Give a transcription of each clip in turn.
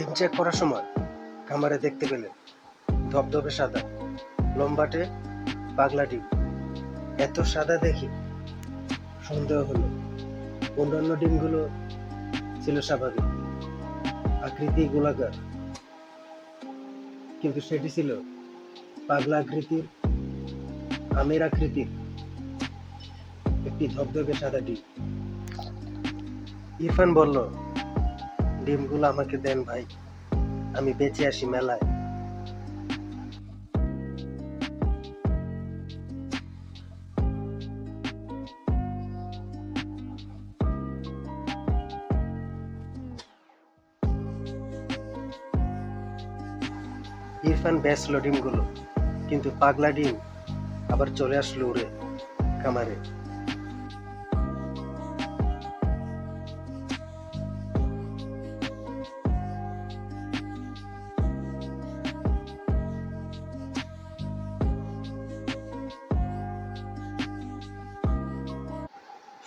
ডিম চেক করার সময় খামারে দেখতে পেলেন ধবধবে সাদা, লম্বাটে পাগলা ডিম। এত সাদা দেখে সন্দেহ হলো। অন্যান্য ডিমগুলো ছিল স্বাভাবিক। আকৃতি গোলাকার। কিন্তু সেটি ছিল পাগলা আকৃতির, আমের আকৃতির একটি ধবধবে সাদা ডিম। ইরফান বলল ডিমগুলো আমাকে দেন ভাই। আমি বেঁচে আসি মেলায়। ইরফান বেচলো ডিমগুলো, কিন্তু পাগলা ডিম আবার চলে আসলো উড়ে খামারে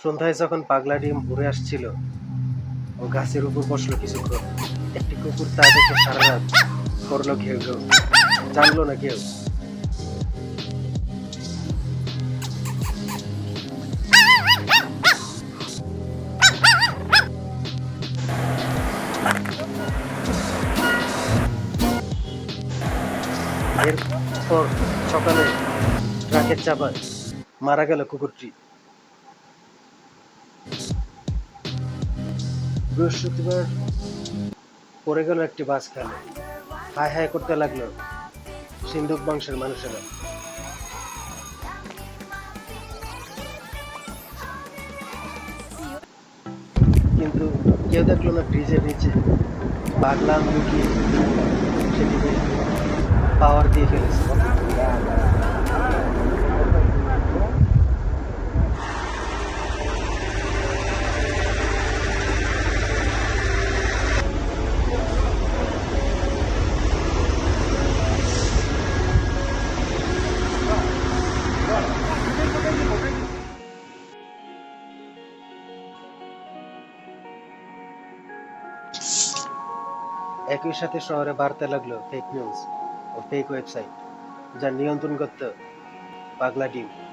সন্ধ্যায় যখন পাগলা ডিম উড়ে আসছিল, ও গাছের উপর বসল কিছুক্ষণ। একটি কুকুর তা দেখে সারা রাত করল ঘেউ ঘেউ জানলো না কেউ। এরপর সকালে ট্রাকের চাপায় মারা গেল কুকুরটি। বৃহস্পতিবার পড়ে গেল একটি বাস খালে হাই হাই করতে লাগল সিন্ধুক বংশের মানুষেরা। কিন্তু কেউ দেখল না ব্রিজের নিচে পাগলা লুকিয়ে সেটিকে পাওয়ার দিয়ে ফেলেছে। একই সাথে শহরে বাড়তে লাগল ফেক নিউজ ও ফেক ওয়েবসাইট যা নিয়ন্ত্রণ করত পাগলা ডিম।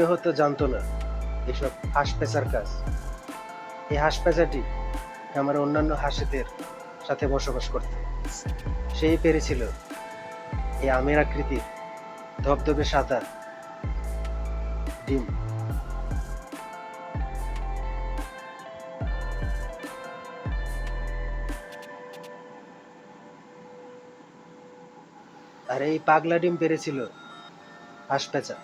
কেউ হয়তো জানতো না এসব হাঁস পেঁচার কাজ। এই হাঁস পেঁচাটি আমার অন্যান্য হাঁসেদের সাথে বসবাস করতে। সেই পেরেছিল এই আমের আকৃতির ধবধবে সাদা ডিম। আর এই পাগলা ডিম পেরেছিল হাঁস পেঁচা।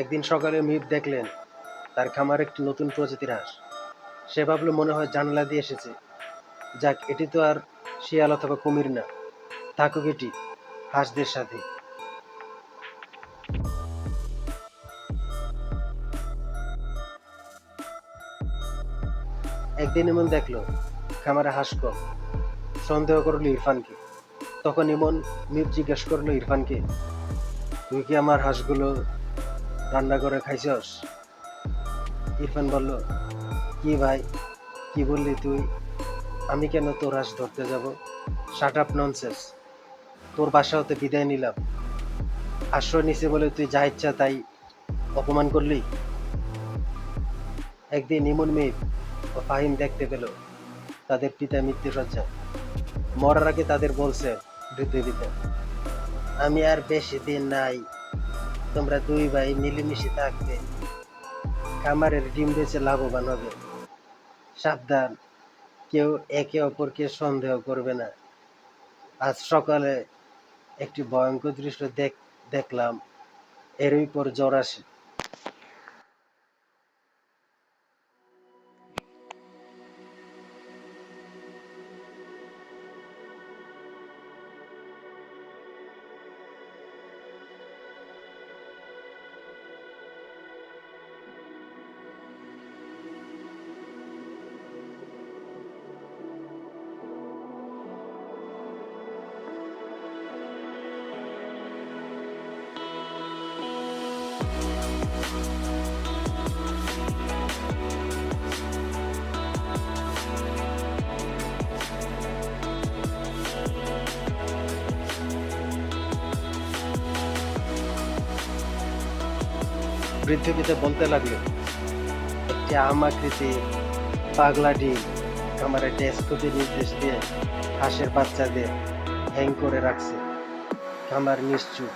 একদিন সকালে মিপ দেখলেন, তার খামার একটি নতুন প্রজাতির হাঁস। সে ভাবলো মনে হয় জানালা দিয়ে এসেছে। যাক, এটি তো আর শিয়াল অথবা কুমির না। থাকুক এটি হাঁসদের সাথে। একদিন এমন দেখল, খামারে হাঁস কম। সন্দেহ করল ইরফানকে। তখন ইমন মিপ জিজ্ঞেস করল, ইরফানকে তুই কি আমার হাঁসগুলো রান্না করে খাইছস? ইরফান বলল, কি ভাই, কি বললি তুই? আমি কেন তোর হাঁস ধরতে যাব? শার্ট আপ ননসেন্স তোর বাসা হতে বিদায় নিলাম। আশ্রয় নিছে বলে তুই যা ইচ্ছা তাই অপমান করলি? একদিন ইমন মির ও ফাহিম দেখতে পেল তাদের পিতা মৃত্যু সজ্জায় মরার আগে তাদের বলছে পিতা আমি আর বেশি দিন নাই তোমরা দুই ভাই মিলেমিশে থাকবে। খামারের ডিম বেচে লাভবান হবে। সাবধান, কেউ একে অপরকে সন্দেহ করবে না। আজ সকালে একটি ভয়ঙ্কর দৃশ্য দেখ দেখলাম। এরই পর জ্বর আসে। বৃদ্ধ পিতা বলতে লাগল একটি আমাকৃতি পাগলা ডিম খামারে ডেস্কপি নির্দেশ দিয়ে হাঁসের বাচ্চাদের হ্যাং করে রাখছে খামার নিশ্চুপ।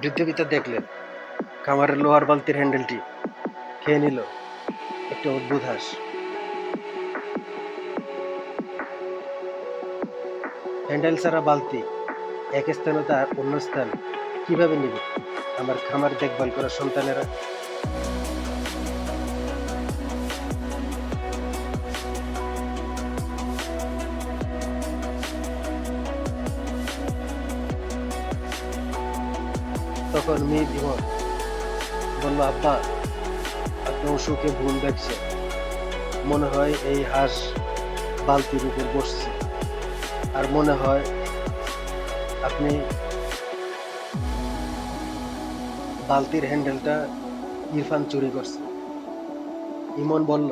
বৃদ্ধ পিতা দেখলেন, খামারের লোহার বালতির হ্যান্ডেলটি খেয়ে নিল একটা অদ্ভুত হাঁস। হ্যান্ডেল ছাড়া বালতি, এক স্থানে তার অন্য স্থান কীভাবে নিবে? আমার খামার দেখভাল করা সন্তানেরা। তখন মেয়ে জীবন বলল, আব্বা, আপনি অসুখে ভুল দেখছে মনে হয় এই হাঁস বালতির উপর বসছে। আর মনে হয় আপনি বালতির হ্যান্ডেলটা ইরফান চুরি করছে। ইমন বলল,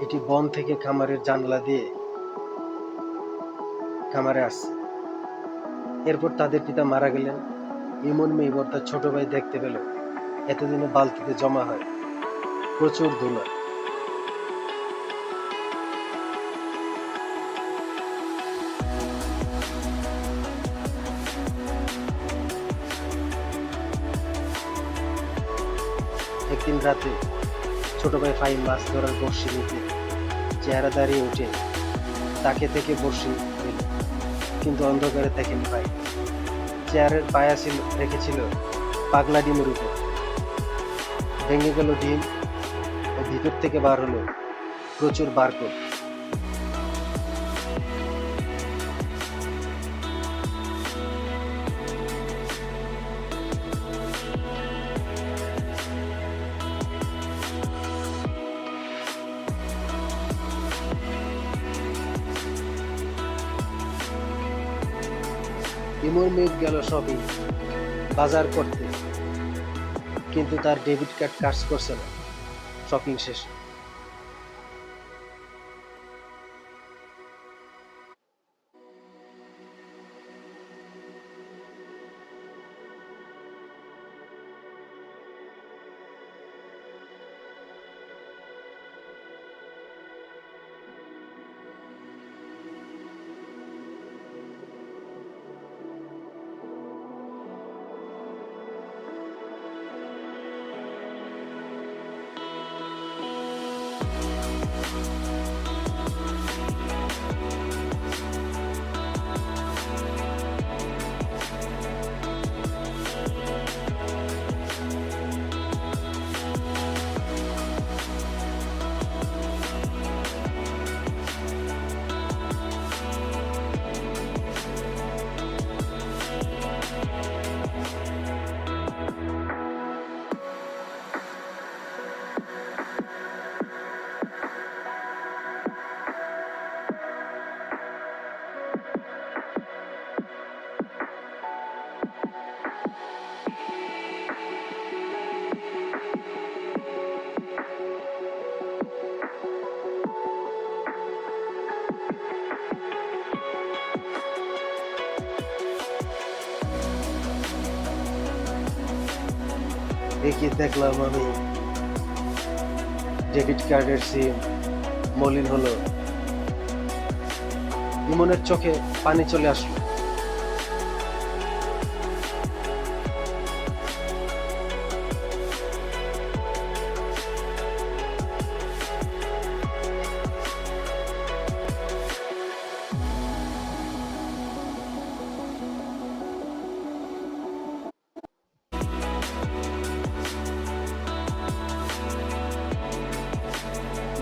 এটি বন থেকে খামারের জানলা দিয়ে খামারে আসছে। এরপর তাদের পিতা মারা গেলেন। ইমন মেয়ে তার ছোট ভাই দেখতে পেল। এতদিনে বালতিতে জমা হয় প্রচুর ধুলা। রাতে ছোট ভাই ফাইম মাছ ধরার বর্ষি নিতে চেহারা দাঁড়িয়ে উঠে তাকে থেকে বর্ষি কিন্তু অন্ধকারে দেখেনি ভাই। চেয়ারের পায়া ছিল, রেখেছিল পাগলা ডিমের উপর। ভেঙে গেল ডিম ও ভিতর থেকে বার হলো প্রচুর বারকোড। গেল শপিং বাজার করতে। কিন্তু তার ডেবিট কার্ড কাজ করছে না শপিং শেষে। দেখি দেখলাম আমি ডেবিট কার্ডের সিম মলিন হলো। ইমনের চোখে পানি চলে আসলো।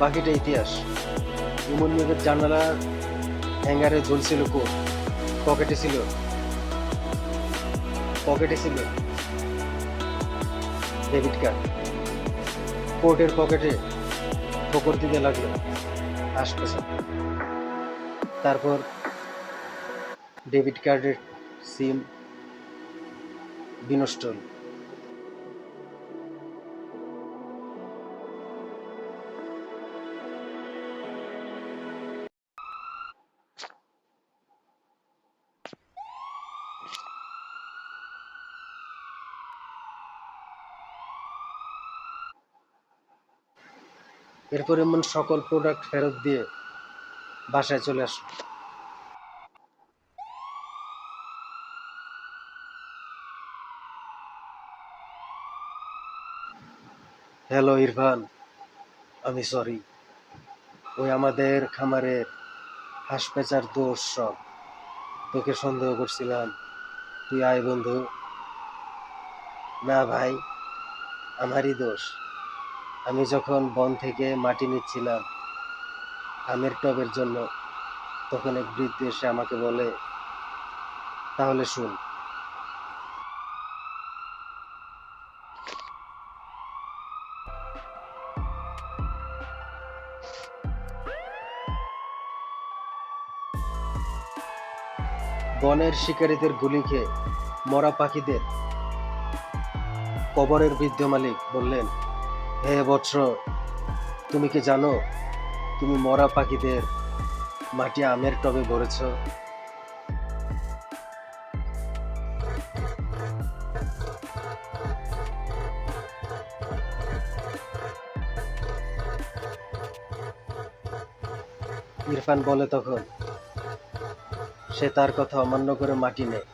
বাকিটা ইতিহাস। ইমন মেঘের জানালার হ্যাঙ্গারে ঝুলছিল কোট পকেটে ছিল? পকেটে ছিল? Debit card. কোর্টের পকেটে ঠোকর দিতে লাগল। আসতেছে। তারপর ডেবিট কার্ডের সিম বিনষ্ট হলো। এরপর এমন সকল প্রোডাক্ট ফেরত দিয়ে বাসায় চলে আসলো। হ্যালো ইরফান আমি সরি ওই আমাদের খামারের হাঁস পেঁচার দোষ সব। তোকে সন্দেহ করছিলাম। তুই আয় বন্ধু। না ভাই, আমারই দোষ। আমি যখন বন থেকে মাটি নিচ্ছিলাম আমের টবের জন্য, তখন এক বৃদ্ধ এসে আমাকে বলে, তাহলে শুন। বনের শিকারীদের গুলি খেয়ে মরা পাখিদের কবরের বৃদ্ধ মালিক বললেন হে বৎস, তুমি কি জানো, তুমি মরা পাখিদের মাটি আমের টবে ভরেছ? ইরফান বলে তখন, সে তার কথা অমান্য করে মাটি নেয়।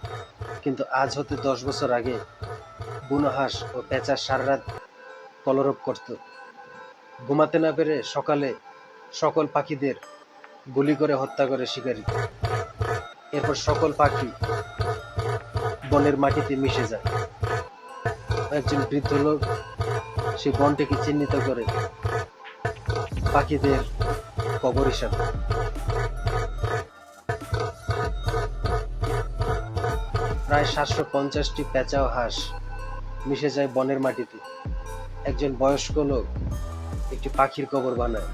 কিন্তু আজ হতে দশ বছর আগে বুনো হাঁস ও পেঁচা সারা রাত কলরব করত। ঘুমাতে না পেরে সকালে সকল পাখিদের গুলি করে হত্যা করে শিকারী। এরপর সকল পাখি বনের মাটিতে মিশে যায়। একজন বৃদ্ধ লোক সেই বনটিকে চিহ্নিত করে পাখিদের কবর হিসাবে প্রায় সাতশো পঞ্চাশটি পেঁচা হাঁস মিশে যায় বনের মাটিতে। একজন বয়স্ক লোক একটি পাখির কবর বানায়।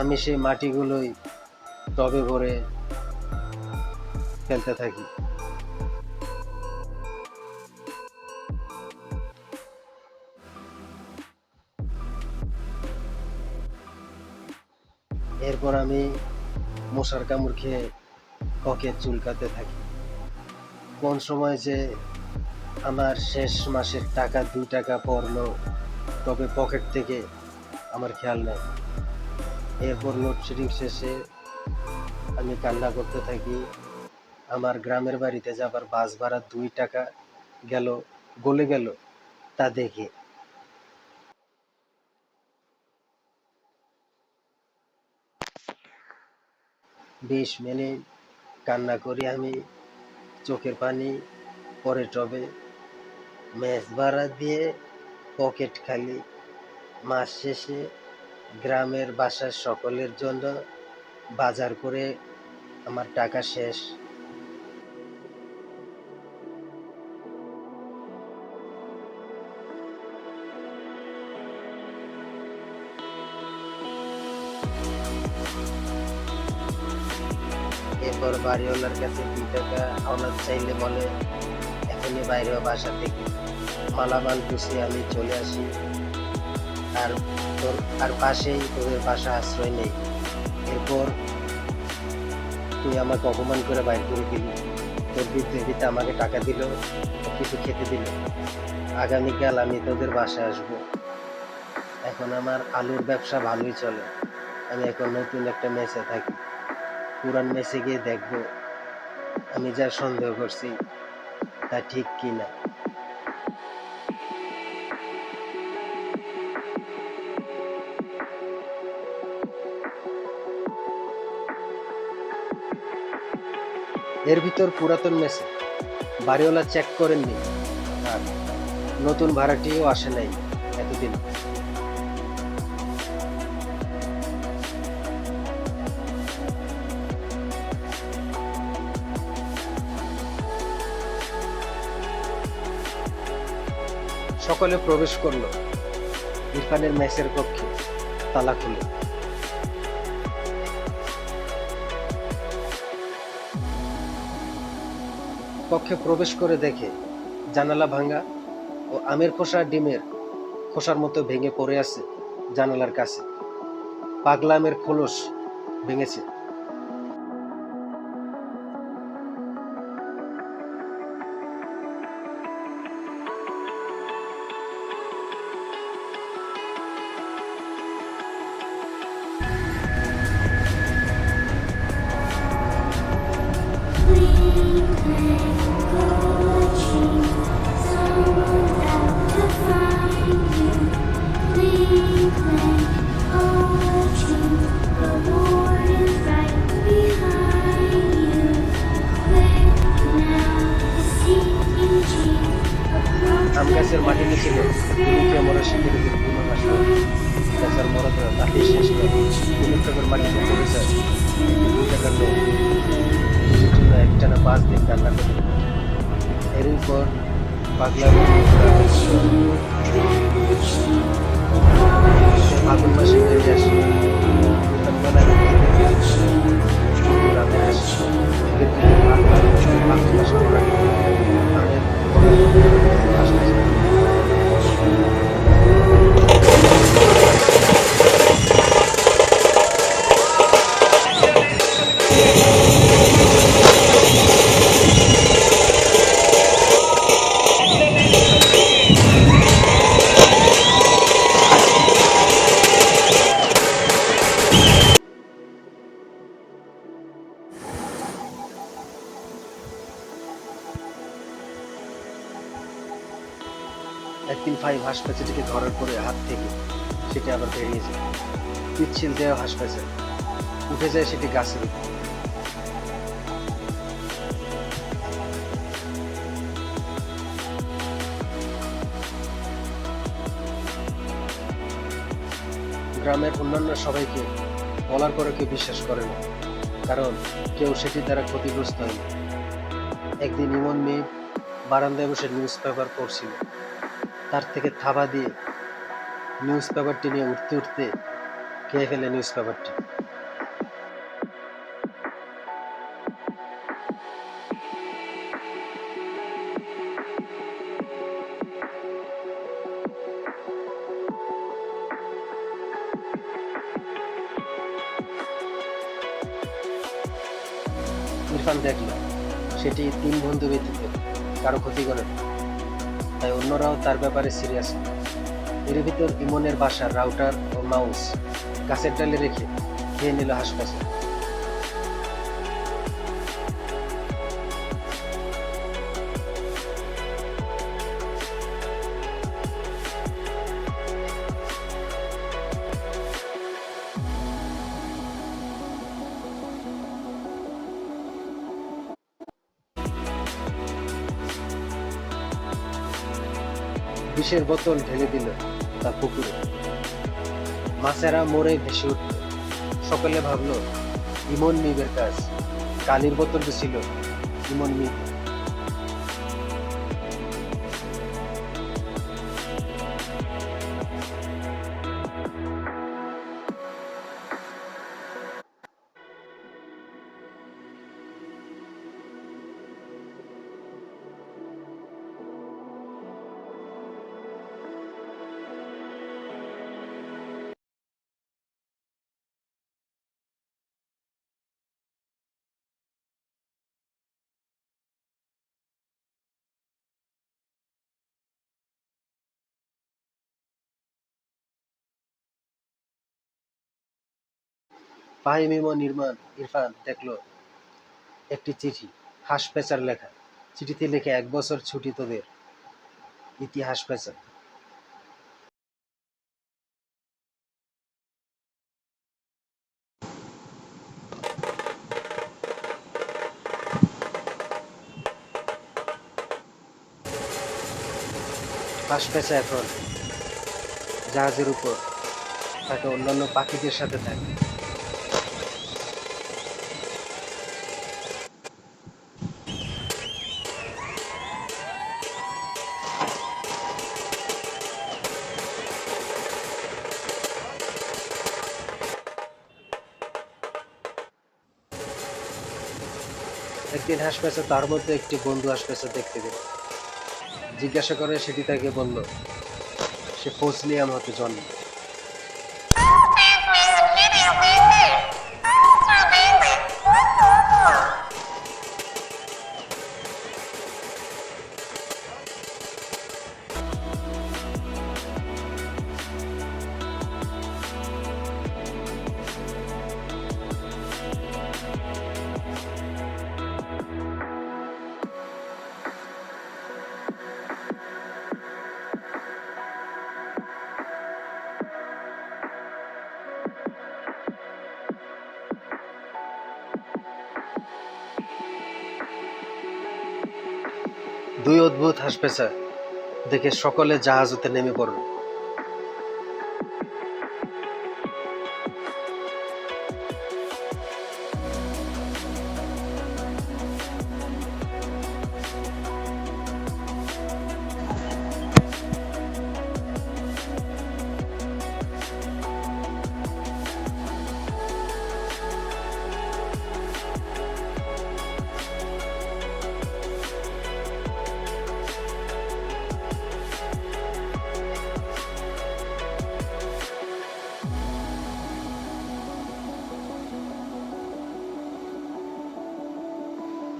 আমি সেই মাটিগুলোই টবে ভরে ফেলতে থাকি। এরপর আমি মশার কামড় খেয়ে ত্বকে চুলকাতে থাকি। কোন সময় যে আমার শেষ মাসের টাকা, দুই টাকা পড়ল তবে পকেট থেকে আমার খেয়াল নেই। এরপর লোডশেডিং শেষে আমি কান্না করতে থাকি। আমার গ্রামের বাড়িতে যাবার বাস ভাড়া দুই টাকা গেল, গলে গেল, তা দেখে। বিশ মিনিট কান্না করি আমি। চোখের পানি পরে টবে। ম্যাচ ভাড়া দিয়ে পকেট খালি। মাস শেষে গ্রামের বাসার সকলের জন্য বাজার করে আমার টাকা শেষ। এরপর বাড়িওয়ালার কাছে দুই টাকা আওলাদ চাইলে বলে, এখনই বাইরে বাসা থেকে মালামাল গুছিয়ে আমি চলে আসি। আর তোর, আর পাশেই তোদের বাসা আশ্রয় নেই। এরপর তুই আমাকে অপমান করে বাইর করে দিলি। তোর বিদ্যুৎ আমাকে টাকা দিল কিছু খেতে দিল। আগামীকাল আমি তোদের বাসায় আসব। এখন আমার আলুর ব্যবসা ভালোই চলে। আমি এখন নতুন একটা মেসে থাকি। পুরান মেসে গিয়ে দেখব আমি যা সন্দেহ করছি তা ঠিক কি না এর ভিতর পুরাতন মেসে। বাড়িওয়ালা চেক করেননি। আর নতুন ভাড়াটিও আসে নাই এতদিন। সকলে প্রবেশ করল। ইরফানের মেসের কক্ষে তালা খুলে। কক্ষে প্রবেশ করে দেখে জানালা ভাঙা ও আমের খোসা ডিমের খোসার মতো ভেঙে পড়ে আছে জানালার কাছে। পাগলা আমের খোলস ভেঙেছে। আম গাছের মাটিতে ছিল। দুনিকে মরা শিখের উপর পুনঃ আসলো গাছের মরা তাকে শেষ করে। তিন টাকার মাটিতে পড়েছে দু টাকার লোক নিজের জন্য একটানা পাঁচ দিন কান্না করে এর উপর পাগলা ফাগুন মাসে ফিরে আসে। রাতে আসে। ফাগুন মাসে Thank you. একদিন ফাইভ হাঁস প্যাঁচাটিকে ধরার পরে হাত থেকে সেটি আবার বেরিয়ে যায়। পিচ্ছিল দেওয়া হাঁস প্যাঁচা উঠে যায় সেটি গাছের গ্রামের অন্যান্য সবাইকে বলার পরে কেউ বিশ্বাস করে না, কারণ কেউ সেটি দ্বারা ক্ষতিগ্রস্ত হয়নি। একদিন ইমন মেয়ে বারান্দায় বসে নিউজ পেপার পড়ছিল। তার থেকে থাবা দিয়ে নিউজ পেপারটি নিয়ে উঠতে উঠতে খেয়ে ফেলে নিউজ পেপারটি ইরফান দেখল, সেটি তিন বন্ধু ব্যতীত কারও ক্ষতি করে না। তাই অন্যরাও তার ব্যাপারে সিরিয়াস এর ভিতর ইমনের বাসার রাউটার ও মাউস গাছের ডালে রেখে খেয়ে নিল হাসপাতাল। বিষের বোতল ঢেলে দিল তা পুকুরে। মাছেরা মরে ভেসে উঠল। সকলে ভাবল, ইমন মিবের কাজ। কালির বোতল ছিল, ইমন মিব ফাহিম ইমন ইরমান ইরফান, দেখল একটি চিঠি, হাঁস পেঁচার লেখা। চিঠিতে লেখে, এক বছর ছুটি তোদের। ইতিহাস পেঁচা পেঁচা এখন জাহাজের উপর, তাকে অন্যান্য পাখিদের সাথে থাকে। একদিন হাঁস তার মধ্যে একটি বন্ধু হাঁস পেঁচা দেখতে পেল জিজ্ঞাসা করে সেটি তাকে বলল, সে ফজলিয়াম হতে জন্ম। দুই অদ্ভুত হাঁস পেঁচা দেখে সকলে জাহাজ হতে নেমে পড়ল।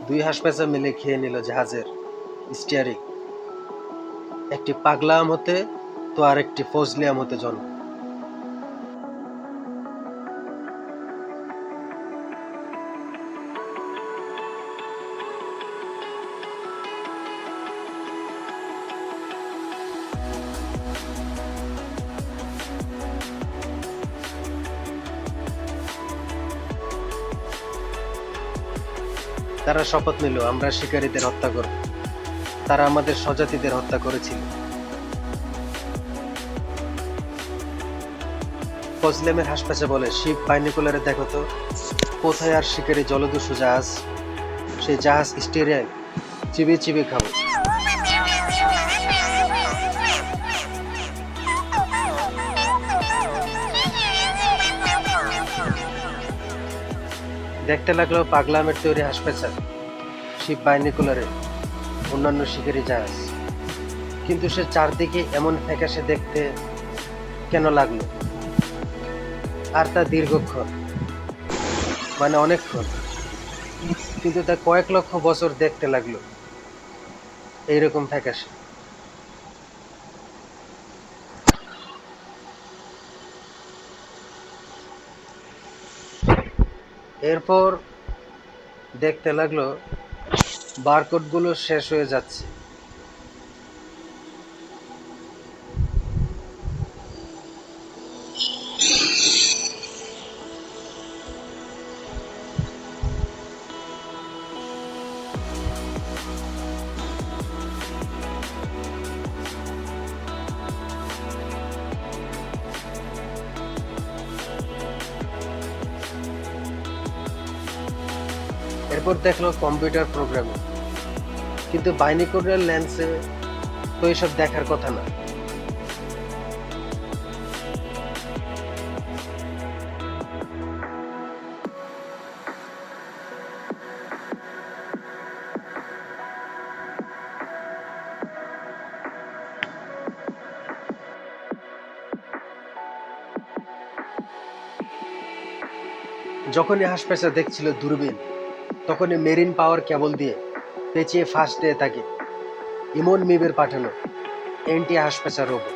দুই হাঁস পেঁচা মিলে খেয়ে নিল জাহাজের স্টিয়ারিং একটি পাগলাম হতে তো আরেকটি ফজলিয়াম হতে জন্ম। তারা শপথ নিল, আমরা শিকারীদের হত্যা করব। তারা আমাদের স্বজাতিদের হত্যা করেছিল। ফজলেমের হাসপাশে বলে, শিব বাইনিকুলারে দেখো তো, কোথায় আর শিকারী জলদস্যু জাহাজ? সেই জাহাজ স্টেরিয়ায় চিবিয়ে চিবিয়ে খাব। দেখতে লাগল পাগলামের তৈরি হাসপাতাল, শিব বাইনিকুলারে অন্যান্য শিকারী জাহাজ। কিন্তু সে চারদিকে এমন ফ্যাকাশে দেখতে কেন লাগল? আর তা দীর্ঘক্ষণ মানে অনেকক্ষণ, কিন্তু তা কয়েক লক্ষ বছর দেখতে লাগল, এইরকম ফ্যাকাশে। এরপর দেখতে লাগল বারকোডগুলো শেষ হয়ে যাচ্ছে। দেখল কম্পিউটার প্রোগ্রামিং। কিন্তু বাইনিকুলার লেন্সে তো এসব দেখার কথা না। যখনই হাসপাতাল দেখছিল দূরবীন তখনই মেরিন পাওয়ার কেবল দিয়ে পেঁচিয়ে ফাঁস দিয়ে তাকে, ইমন মিবের পাঠানো, এন্টি হাসপাচার রোবট